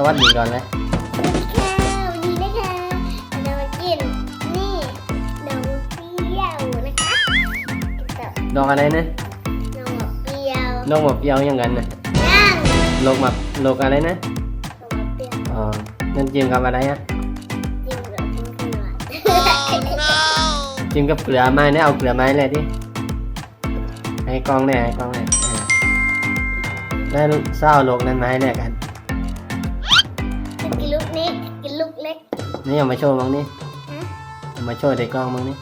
สวัสดีก่อนเลยค่ะวันนี้นะคะเรามากินนี่นมเปรี้ยวนะคะกับดอกอะไรนะนมเปรี้ยวนกหมกเปรี้ยวอยังกันนะย่างโลกหมักโลกอะไรนะนมเปรี้ยวอ๋อนั่นจิ้มกับอะไรอะจริงเหรอจริงขนาดจิ้มกับเกลือไม้เนี่ยเอาเกลือไม้เลยดิให้กล้องเนี่ยให้กล้องเนี่ยอ่าแล้วเศร้าโลกนั้นมาให้เนี่ยกัน เล็ก นี่เอามาโชว์มั้งนี่ฮะเอามาโชว์ในกล้องมั้งนี่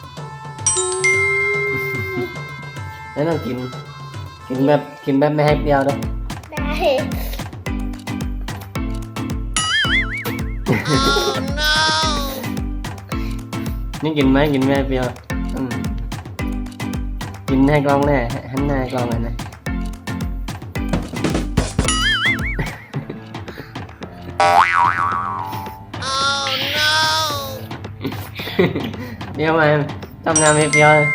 แล้วต้องกิน กินแบบกินแบบไม่ให้เปรี้ยวด้วยได้นี่กินไหมกินไม่ให้เปรี้ยวอืมกินให้กล้องแน่หันหน้าให้กล้องเลยนะ เดี๋ยวมาทำงานไม่เปรี้ยวเลย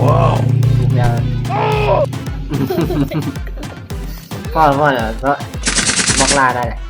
ว้าวทุกอย่างพ่อพ่อเนี่ยก็บอกลาได้เลยอย่